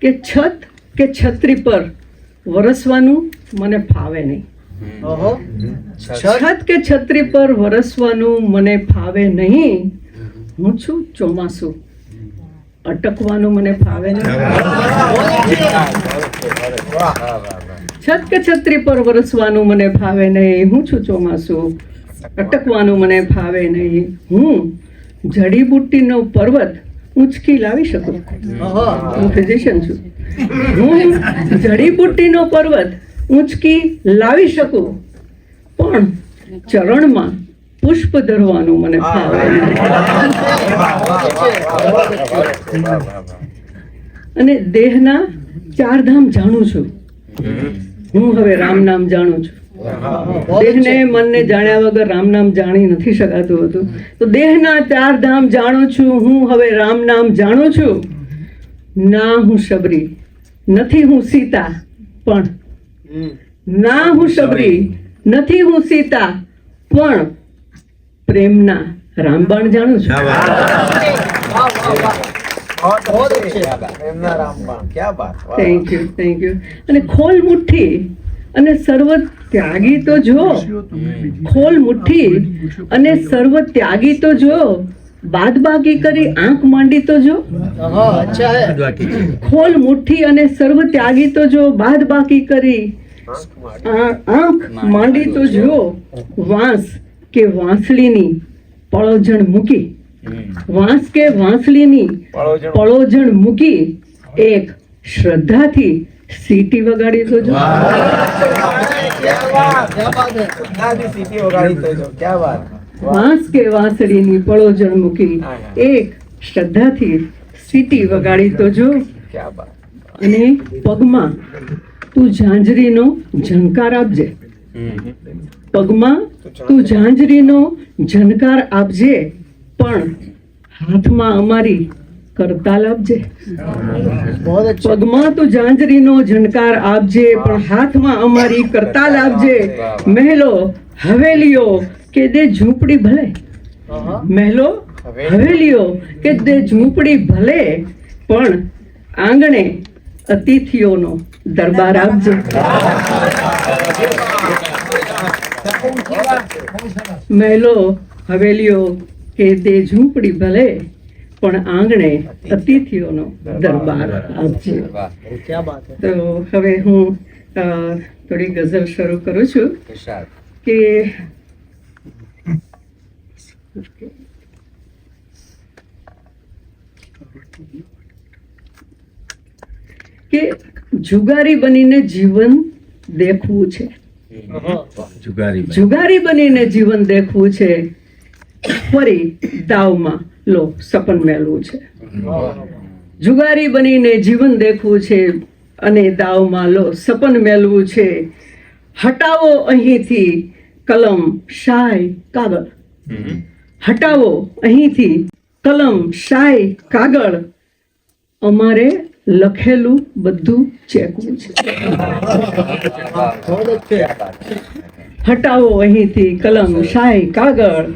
કે છત કે છત્રી પર વરસવાનું મને ફાવે નહીં. છત? કે છત્રી પર વરસવાનું મને ફાવે નહીં. હું છું ચોમાસું. અટકવાનું મને ફાવે નહીં. છત કે છત્રી પર વરસવાનું મને ફાવે નહીં. હું છું ચોમાસું. અટકવાનું મને ફાવે નહીં. હું જડીબુટ્ટીનો પર્વત ઉંચકી લાવી શકું? હું ફિઝિશિયન છું. હું જડીબુટ્ટીનો પર્વત ઊંચકી લાવી શકું? પણ ચરણમાં પુષ્પ ધરવાનું મને અને દેહના ચાર ધામ જાણું છું. હું હવે રામ નામ જાણું છું. દેહને મનને જાણ્યા વગર રામ નામ જાણી નથી શકાતું હતું. તો દેહના ચાર ધામ જાણું છું હું હવે રામ નામ જાણું છું. ના હું શબરી નથી હું સીતા પણ ના હું શબરી નથી હું સીતા પણ પ્રેમના રામબાણ જાણું છું. થેન્ક યુ થેન્ક યુ અને ખોલ મુઠ્ઠી અને સર્વ ત્યાગી તો જો ખોલ મુઠ્ઠી અને સર્વ ત્યાગી તો જો બાદ બાકી કરી આંખ માંડી તો જો. ખોલ મુઠ્ઠી અને સર્વ ત્યાગી તો જો બાદ બાકી કરી આંખ માંડી તો જો. વાંસ કે વાંસળીની પળોજણ મૂકી. વાંસ કે વાંસળીની પળોજણ મૂકી. એક શ્રદ્ધાથી સીટી વગાડી તો જો. વાંસ કે વાંસળીની પળોજણ મૂકી એક શ્રદ્ધાથી સીટી વગાડી તો જો. અને પગમાં તું ઝાંઝરીનો ઝંકાર આપજે. પગમાં તું ઝાંઝરીનો ઝનકાર આપજે. પણ હાથમાં અમારી કરતા લાવજે પગમાં તો જાંજરીનો ઝંકાર આપજે પણ હાથમાં અમારી કરતા લાભજે મહેલો હવેલીઓ કે દે ઝૂંપડી ભલે. મહેલો હવેલીઓ. કે દે ઝૂંપડી ભલે પણ આંગણે અતિથિઓનો દરબાર આપજે. મહેલો હવેલીઓ કે દે ઝૂંપડી ભલે. પણ આંગણે અતિથિઓનો દરબાર આપજે. તો હવે હું થોડી ગઝલ શરૂ કરું છું કે કે જુગારી બનીને જીવન દેખવું છે. જુગારી બનીને જીવન દેખવું છે. ફરી દાવમાં. લો સપન મેળવું છે. જુગારી બનીને જીવન દેખવું છે અને દાવમાં લો સપન મેળવું છે. હટાવો અહીંથી કલમ શાય કાગળ. હટાવો અહીંથી કલમ શાય કાગળ. અમારે લખેલું બધું ચેકવું છે. હટાવો અહીંથી કલમ શાય કાગળ.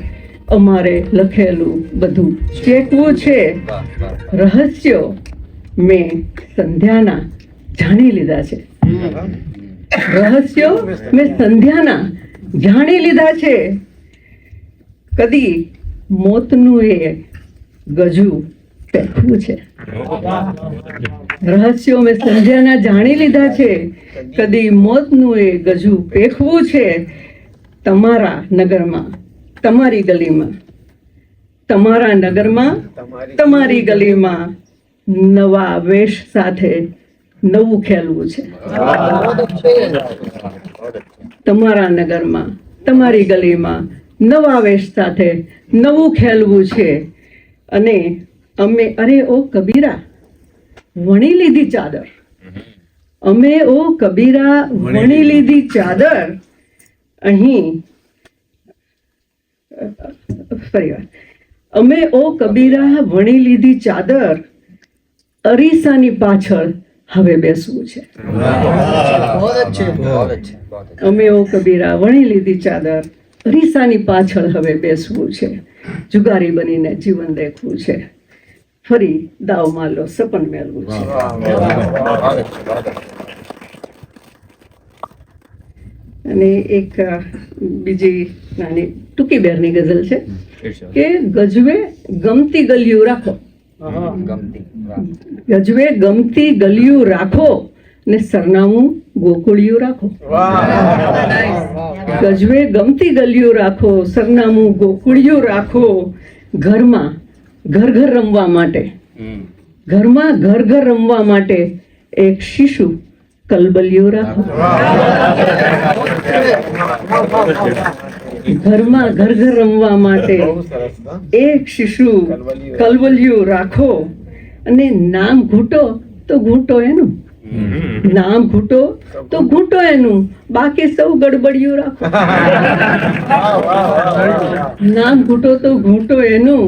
અમારે લખેલું બધું. ચેકવું છે, રહસ્યો મેં સંધ્યાના જાણી લીધા છે. રહસ્યો મેં સંધ્યાના જાણી લીધા છે. કદી મોતનું એ ગજુ પેઠવું છે. રહસ્યો મેં સંધ્યાના જાણી લીધા છે. કદી મોતનું એ ગજુ પેખવું છે તમારા નગરમાં. તમારી ગલીમાં તમારા નગરમાં તમારી ગલીમાં. નવા વેશ સાથે નવું ખેલવું છે. તમારા નગરમાં તમારી ગલીમાં નવા વેશ સાથે નવું ખેલવું છે. અને અમે અરે ઓ કબીરા વણી લીધી ચાદર. અમે ઓ કબીરા વણી લીધી ચાદર. અહીં ફરીવાર અમે ઓ કબીરા વણી લીધી ચાદર અરીસાની પાછળ હવે બેસવું છે. અમે ઓ કબીરા વણી લીધી ચાદર અરીસાની પાછળ હવે બેસવું છે. જુગારી બનીને જીવન દેખવું છે. ફરી દાવ માલો સપન મેળવું છે. અને એક બીજી નાની ટૂંકી બેરની ગઝલ છે કે ગજવે ગમતી ગલિયું રાખો. ગજવે ગમતી ગલિયું રાખો ને સરનામું ગોકુળિયું રાખો. ગજવે ગમતી ગલિયું રાખો સરનામું ગોકુળિયું રાખો ઘરમાં ઘર ઘર રમવા માટે. ઘરમાં ઘર ઘર રમવા માટે એક શિશુ કલબલિયોરા. ઘરમાં ઘર ઘર રમવા માટે એક શિશુ કલબલિયું રાખો અને નામ ઘૂંટો તો ઘૂંટો એનું. નામ ઘૂંટો તો ઘૂંટો એનું. બાકી સૌ ગડબડિયું રાખો. નામ ઘૂંટો તો ઘૂંટો એનું.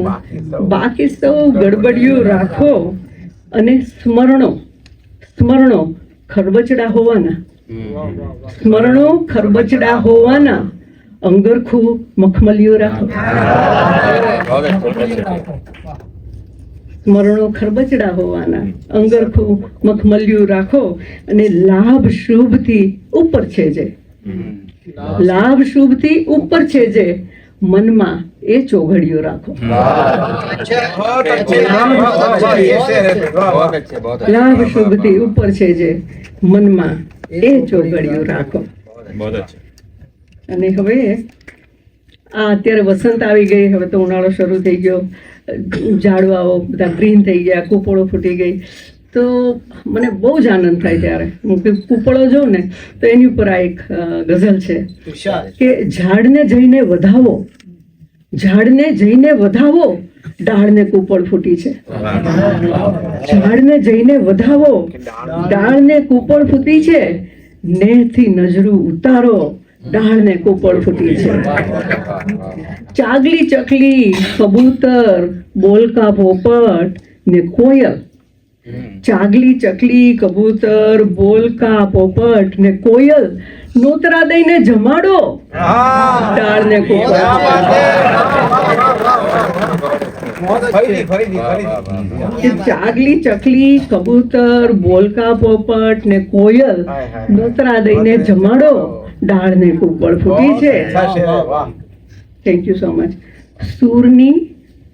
બાકી સૌ ગડબડિયું રાખો અને સ્મરણો સ્મરણો. ખરબચડા હોવાના. સ્મરણો ખરબચડા હોવાના. અંગરખું મખમલિયું રાખો. સ્મરણો ખરબચડા હોવાના. અંગરખું મખમલિયું રાખો. અને લાભ શુભથી ઉપર છે જે. લાભ શુભથી ઉપર છે જે. મનમાં એ ચોઘડીઓ રાખો લાભ શુભથી ઉપર છે જે મનમાં એ ચોઘડીઓ રાખો અને હવે આ અત્યારે વસંત આવી ગઈ હવે તો ઉનાળો શરૂ થઈ ગયો ઝાડવાઓ બધા ગ્રીન થઈ ગયા કૂપોળો ફૂટી ગઈ તો મને બહુ જ આનંદ થાય ત્યારે. હું કૂપળો જોઉં ને તો એની ઉપર આ એક ગઝલ છે. કે ઝાડને જઈને વધાવો. ઝાડને જઈને વધાવો ડાળને કૂપળ ફૂટી છે. ઝાડને જઈને વધાવો ડાળને કૂપળ ફૂટી છે. નેહથી નજરું ઉતારો ડાળને કોપળ ફૂટી છે. ચાગલી ચકલી કબૂતર બોલકા પોપટ ને કોયલ ચાગલી ચકલી કબૂતર બોલકા પોપટ ને કોયલ નોતરા દઈને જમાડો. ટાળને ચાગલી ચકલી કબૂતર બોલકા પોપટ ને કોયલ નોતરા દઈને જમાડો. ડાળ ને કુપળ ફૂટી છે. થેન્ક યુ સો મચ સૂરની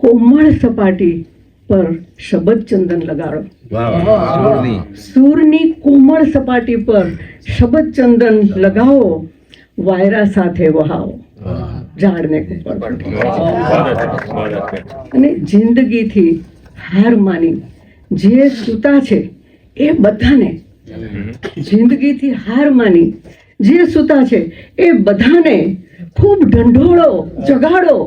કોમળ સપાટી પર શબદ ચંદન લગાડો સૂરની. કોમળ સપાટી પર શબદ ચંદન લગાવો વાયરા સાથે વહાવો ઝાડને અને જિંદગીથી હાર માની જે સુતા છે એ બધાને જિંદગીથી હાર માની જે સુતા છે એ બધાને ખૂબ ઢંઢોળો જગાડો.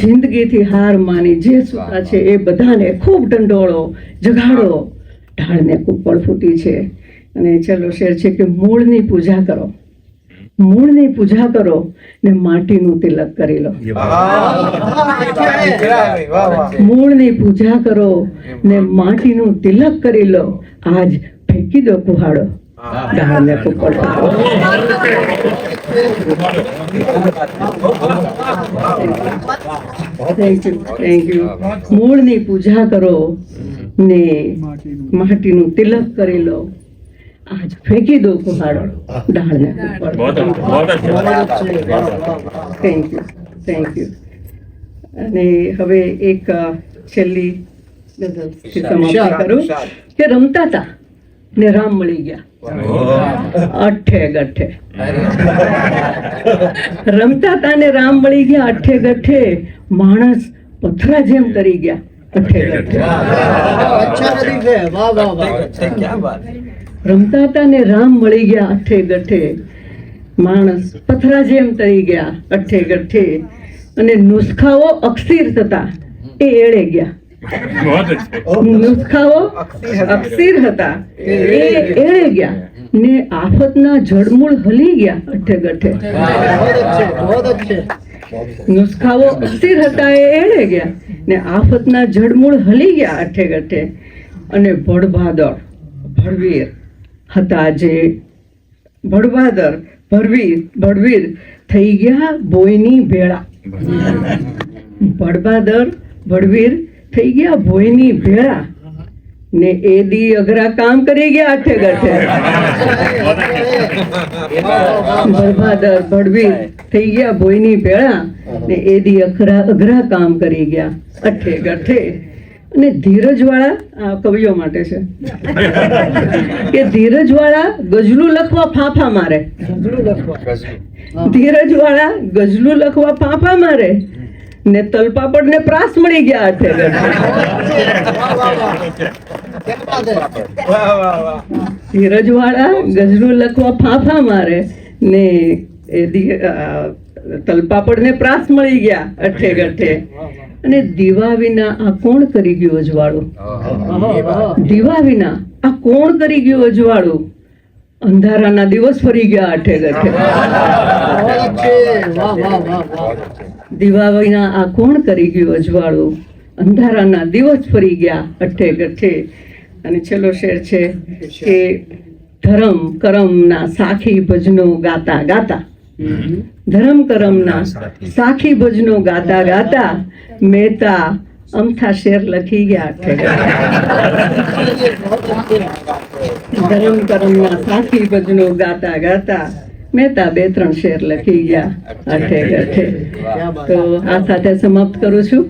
જિંદગીથી હાર માની જે સુતા છે એ બધાને ખૂબ દંડોળો જગાડો ઢાળને કુપળ ફૂટી છે. અને છેલ્લો શેર છે કે મૂળની પૂજા કરો. મૂળની પૂજા કરો ને માટીનું તિલક કરી લો. મૂળની પૂજા કરો ને માટીનું તિલક કરી લો. આજ ફેંકી દો કુહાડો. કહાને થેન્ક યુ મૂળની પૂજા કરો ને માટીનું તિલક કરી લો. આજ ફેંકી દો કુહાડો ડાળને થેન્ક યુ થેન્ક યુ અને હવે એક છેલ્લી ગઝલ કરું કે રમતા તા ને રામ મળી ગયા. અઠે ગઠે. રમતા તાને રામ મળી ગયા અઠે ગઠે. માણસ પથરા જેમ કરી ગયા અઠે ગઠે. રમતા તાને રામ મળી ગયા અઠે ગઠે. માણસ પથરા જેમ તરી ગયા અઠે ગઠે. અને નુસખાઓ અક્ષીર થતા એ એળે ગયા. નુસખાઓ અક્ષીર હતા. એ એળે ગયા. ને આફતના જડમૂળ હલી ગયા અઠે ગઠે. નુસખાઓ અક્ષીર હતા એ એળે ગયા. ને આફતના જડમૂળ હલી ગયા અઠે ગઠે. અને ભડભાદર ભડવીર હતા જે ભડભાદર ભરવીર ભડવીર થઈ ગયા બોયની ભેળા. ભડભાદર ભડવીર થઈ ગયા ભોયની ભેળા. ને એ દી અઘરા કામ કરી ગયા આઠે ગઠે બરબાદર ભડવી થઈ ગયા ભોયની ભેળા. ને એ દી અઘરા અઘરા કામ કરી ગયા અઠે ગઠે અને ધીરજવાળા આ કવિઓ માટે છે. કે ધીરજવાળા ગઝલું લખવા ફાંફા મારે. ધીરજવાળા ગઝલું લખવા ફાંફા મારે. ને તલપાપડ ને પ્રાસ મળી ગયા વાહ ધીરજવાળા ગઝલું લખવા ફાંફા મારે ને એ તલપાપડ ને પ્રાસ મળી ગયા અઠે ગઠે. અને દીવા વિના આ કોણ કરી ગયું અજવાળું? દીવા વિના આ કોણ કરી ગયું અજવાળું? અંધારાના દિવસ ફરી ગયા આઠે ગઠે દીવા વિના આ કોણ કરી ગયું અજવાળું? અંધારાના દિવસ ફરી ગયા અઠે ગઠે અને છેલ્લો શેર છે કે ધર્મ કરમના સાખી ભજનો ગાતા ગાતા. ધર્મ કરમના સાખી ભજનો ગાતા ગાતા. મહેતા અમથા શેર લખી ગયા ગરમ કરમના સાખી ભજનો ગાતા ગાતા મહેતા બે ત્રણ શેર લખી ગયા અઠે અઠે તો આ સાથે સમાપ્ત કરું છું.